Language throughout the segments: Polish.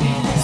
Thank you.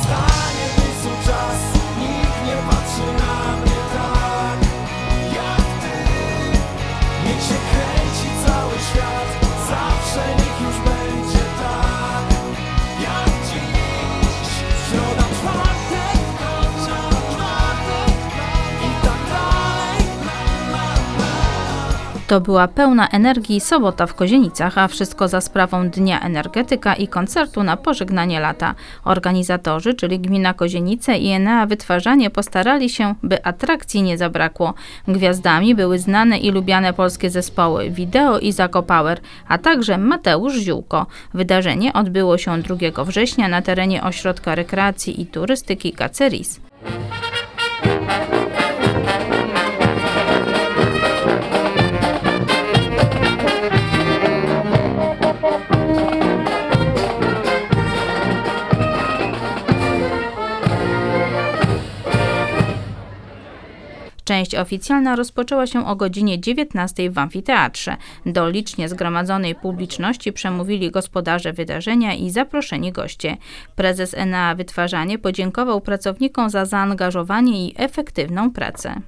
To była pełna energii sobota w Kozienicach, a wszystko za sprawą Dnia Energetyka i koncertu na pożegnanie lata. Organizatorzy, czyli Gmina Kozienice i Enea Wytwarzanie postarali się, by atrakcji nie zabrakło. Gwiazdami były znane i lubiane polskie zespoły Wideo i Zakopower, a także Mateusz Ziółko. Wydarzenie odbyło się 2 września na terenie Ośrodka Rekreacji i Turystyki Kaceris. Część oficjalna rozpoczęła się o godzinie 19 w amfiteatrze. Do licznie zgromadzonej publiczności przemówili gospodarze wydarzenia i zaproszeni goście. Prezes Enea Wytwarzanie podziękował pracownikom za zaangażowanie i efektywną pracę.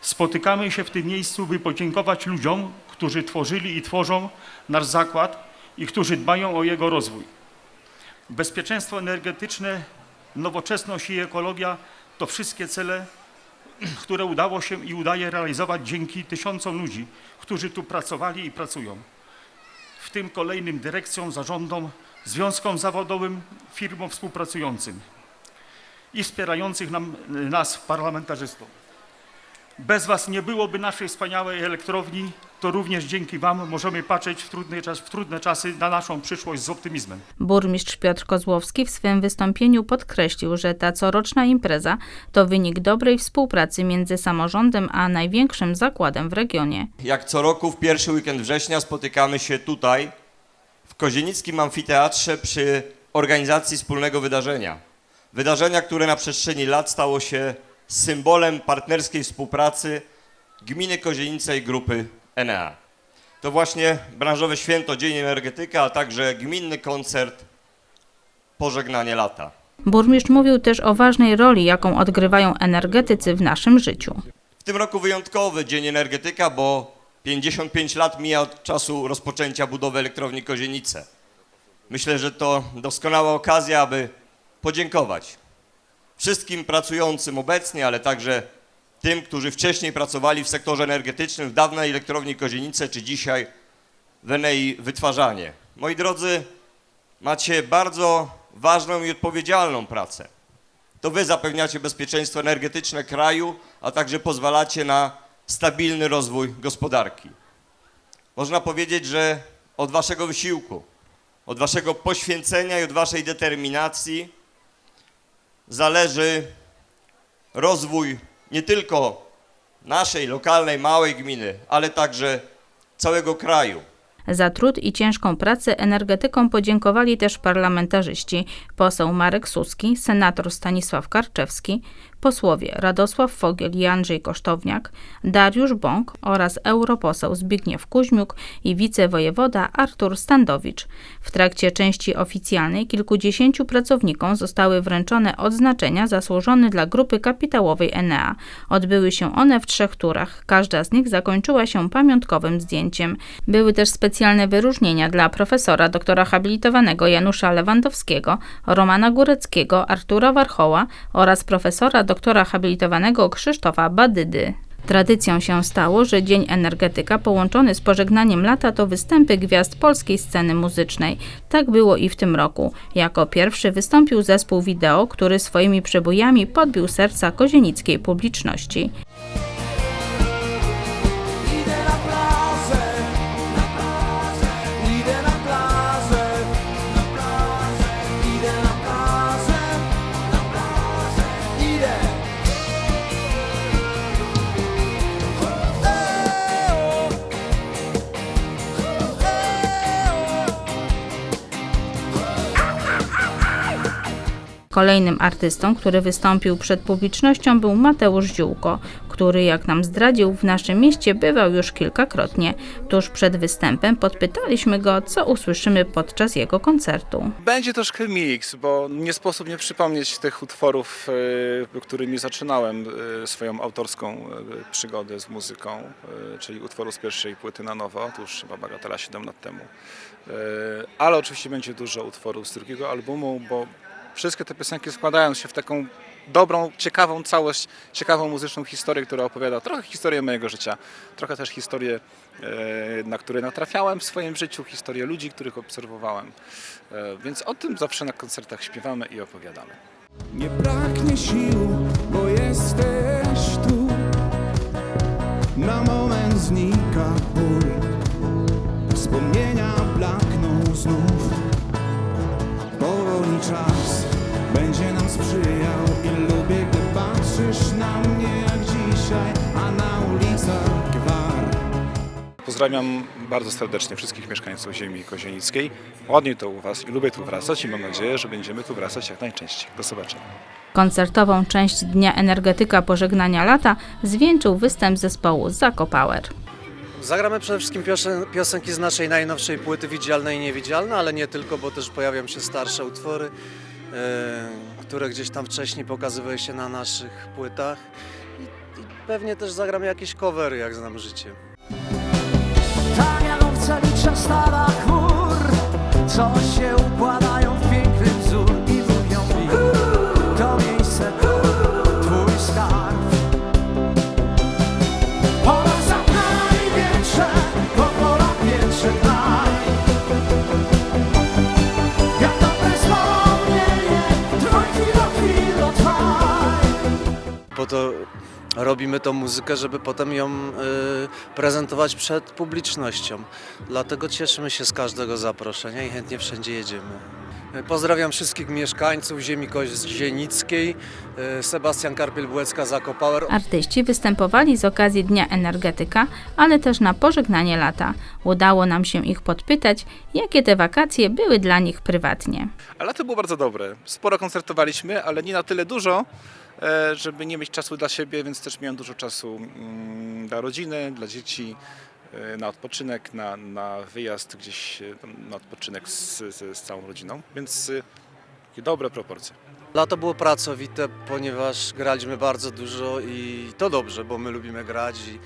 Spotykamy się w tym miejscu, by podziękować ludziom, którzy tworzyli i tworzą nasz zakład i którzy dbają o jego rozwój. Bezpieczeństwo energetyczne, nowoczesność i ekologia to wszystkie cele, które udało się i udaje realizować dzięki tysiącom ludzi, którzy tu pracowali i pracują. W tym kolejnym dyrekcjom, zarządom, związkom zawodowym, firmom współpracującym i wspierających nam, nas, parlamentarzystów. Bez Was nie byłoby naszej wspaniałej elektrowni, to również dzięki Wam możemy patrzeć w trudne, czas, w trudne czasy na naszą przyszłość z optymizmem. Burmistrz Piotr Kozłowski w swym wystąpieniu podkreślił, że ta coroczna impreza to wynik dobrej współpracy między samorządem a największym zakładem w regionie. Jak co roku w pierwszy weekend września spotykamy się tutaj, w Kozienickim Amfiteatrze przy organizacji wspólnego wydarzenia. Wydarzenia, które na przestrzeni lat stało się symbolem partnerskiej współpracy gminy Kozienice i grupy Enea. To właśnie branżowe święto Dzień Energetyka, a także gminny koncert Pożegnanie lata. Burmistrz mówił też o ważnej roli, jaką odgrywają energetycy w naszym życiu. W tym roku wyjątkowy Dzień Energetyka, bo 55 lat mija od czasu rozpoczęcia budowy elektrowni Kozienice. Myślę, że to doskonała okazja, aby podziękować wszystkim pracującym obecnie, ale także tym, którzy wcześniej pracowali w sektorze energetycznym w dawnej elektrowni Kozienice, czy dzisiaj w Enei Wytwarzanie. Moi drodzy, macie bardzo ważną i odpowiedzialną pracę. To wy zapewniacie bezpieczeństwo energetyczne kraju, a także pozwalacie na stabilny rozwój gospodarki. Można powiedzieć, że od waszego wysiłku, od waszego poświęcenia i od waszej determinacji zależy rozwój nie tylko naszej lokalnej, małej gminy, ale także całego kraju. Za trud i ciężką pracę energetykom podziękowali też parlamentarzyści, poseł Marek Suski, senator Stanisław Karczewski, posłowie Radosław Fogiel i Andrzej Kosztowniak, Dariusz Bąk oraz europoseł Zbigniew Kuźmiuk i wicewojewoda Artur Standowicz. W trakcie części oficjalnej kilkudziesięciu pracownikom zostały wręczone odznaczenia zasłużone dla grupy kapitałowej Enea. Odbyły się one w trzech turach. Każda z nich zakończyła się pamiątkowym zdjęciem. Były też specjalne wyróżnienia dla profesora doktora habilitowanego Janusza Lewandowskiego, Romana Góreckiego, Artura Warchoła oraz profesora doktora habilitowanego Krzysztofa Badydy. Tradycją się stało, że Dzień Energetyka połączony z pożegnaniem lata to występy gwiazd polskiej sceny muzycznej. Tak było i w tym roku. Jako pierwszy wystąpił zespół wideo, który swoimi przebojami podbił serca kozienickiej publiczności. Kolejnym artystą, który wystąpił przed publicznością był Mateusz Ziółko, który jak nam zdradził w naszym mieście bywał już kilkakrotnie. Tuż przed występem podpytaliśmy go, co usłyszymy podczas jego koncertu. Będzie troszkę miks, bo nie sposób nie przypomnieć tych utworów, y, którymi zaczynałem y, swoją autorską y, przygodę z muzyką, czyli utworu z pierwszej płyty na nowo, to już chyba bagatela 7 lat temu. Ale oczywiście będzie dużo utworów z drugiego albumu, bo wszystkie te piosenki składają się w taką dobrą, ciekawą całość, ciekawą muzyczną historię, która opowiada trochę historię mojego życia, trochę też historię, e, na które natrafiałem w swoim życiu, historię ludzi, których obserwowałem. E, Więc o tym zawsze na koncertach śpiewamy i opowiadamy. Nie braknie sił, bo jesteś Czas będzie nam sprzyjał I lubię, gdy patrzysz na mnie jak dzisiaj A na ulicach gwar Pozdrawiam bardzo serdecznie wszystkich mieszkańców ziemi kozienickiej. Ładnie to u Was i lubię tu wracać i mam nadzieję, że będziemy tu wracać jak najczęściej. Do zobaczenia. Koncertową część Dnia Energetyka Pożegnania Lata zwieńczył występ zespołu Zakopower. Zagramy przede wszystkim piosen- piosenki z naszej najnowszej płyty Widzialne i Niewidzialne, ale nie tylko, bo też pojawią się starsze utwory, e, które gdzieś tam wcześniej pokazywały się na naszych płytach. I, pewnie też zagramy jakieś covery, jak znam życie. Tanianowce licza stara chmur Co się układają Po to robimy tą muzykę, żeby potem ją e, prezentować przed publicznością. Dlatego cieszymy się z każdego zaproszenia i chętnie wszędzie jedziemy. E, Pozdrawiam wszystkich mieszkańców ziemi kozienickiej. E, Sebastian Karpiel-Błecka, Zakopower. Artyści występowali z okazji Dnia Energetyka, ale też na pożegnanie lata. Udało nam się ich podpytać, jakie te wakacje były dla nich prywatnie. A lato było bardzo dobre. Sporo koncertowaliśmy, ale nie na tyle dużo, żeby nie mieć czasu dla siebie, więc też miałem dużo czasu mm, dla rodziny, dla dzieci, e, na odpoczynek, na, na wyjazd gdzieś e, na odpoczynek z, z, z całą rodziną, więc e, dobre proporcje. Lato było pracowite, ponieważ graliśmy bardzo dużo i to dobrze, bo my lubimy grać i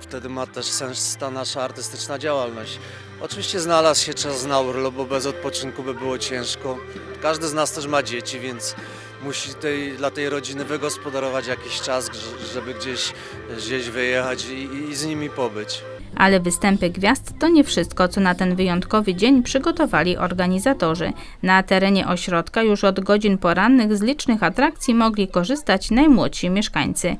wtedy ma też sens ta nasza artystyczna działalność. Oczywiście znalazł się czas na urlop, bo bez odpoczynku by było ciężko. Każdy z nas też ma dzieci, więc musi tej, dla tej rodziny wygospodarować jakiś czas, żeby gdzieś, gdzieś wyjechać i, i z nimi pobyć. Ale występy gwiazd to nie wszystko, co na ten wyjątkowy dzień przygotowali organizatorzy. Na terenie ośrodka już od godzin porannych z licznych atrakcji mogli korzystać najmłodsi mieszkańcy.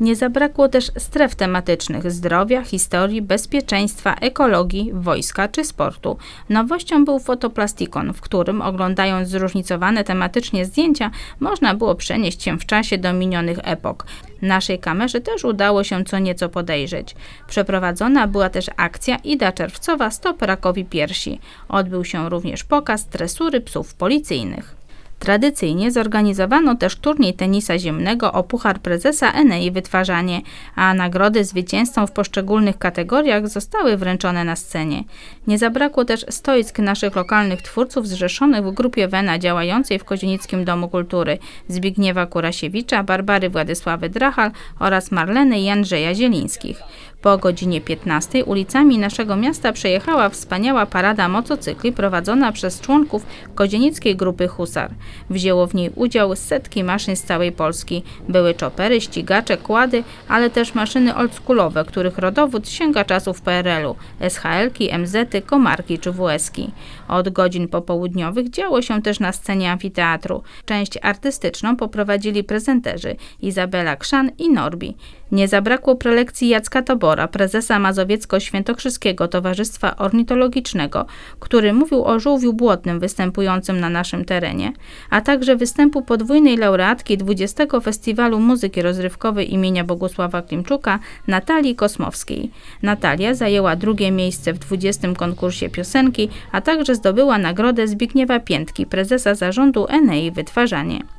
Nie zabrakło też stref tematycznych zdrowia, historii, bezpieczeństwa, ekologii, wojska czy sportu. Nowością był fotoplastikon, w którym oglądając zróżnicowane tematycznie zdjęcia można było przenieść się w czasie do minionych epok. Naszej kamerze też udało się co nieco podejrzeć. Przeprowadzona była też akcja Ida Czerwcowa Stop Rakowi Piersi. Odbył się również pokaz tresury psów policyjnych. Tradycyjnie zorganizowano też turniej tenisa ziemnego o Puchar Prezesa Enei Wytwarzanie, a nagrody zwycięzcom w poszczególnych kategoriach zostały wręczone na scenie. Nie zabrakło też stoisk naszych lokalnych twórców zrzeszonych w grupie Wena działającej w Kozienickim Domu Kultury Zbigniewa Kurasiewicza, Barbary Władysławy Drachal oraz Marleny i Andrzeja Zielińskich. Po godzinie 15 ulicami naszego miasta przejechała wspaniała parada motocykli prowadzona przez członków kozienickiej grupy Husar. Wzięło w niej udział setki maszyn z całej Polski. Były czopery, ścigacze, kłady, ale też maszyny oldschoolowe, których rodowód sięga czasów PRL-u, SHL-ki, MZ-y, komarki czy WS-ki. Od godzin popołudniowych działo się też na scenie amfiteatru. Część artystyczną poprowadzili prezenterzy Izabela Krzan i Norbi. Nie zabrakło prelekcji Jacka Tobora, prezesa Mazowiecko-Świętokrzyskiego Towarzystwa Ornitologicznego, który mówił o żółwiu błotnym występującym na naszym terenie, a także występu podwójnej laureatki 20. Festiwalu Muzyki Rozrywkowej imienia Bogusława Klimczuka Natalii Kosmowskiej. Natalia zajęła drugie miejsce w 20. konkursie piosenki, a także zdobyła nagrodę Zbigniewa Piętki, prezesa zarządu Enei Wytwarzanie.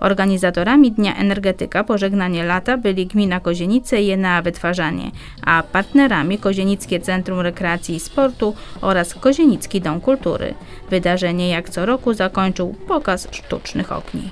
Organizatorami Dnia Energetyka Pożegnanie Lata byli Gmina Kozienice i Enea Wytwarzanie, a partnerami Kozienickie Centrum Rekreacji i Sportu oraz Kozienicki Dom Kultury. Wydarzenie jak co roku zakończył pokaz sztucznych ogni.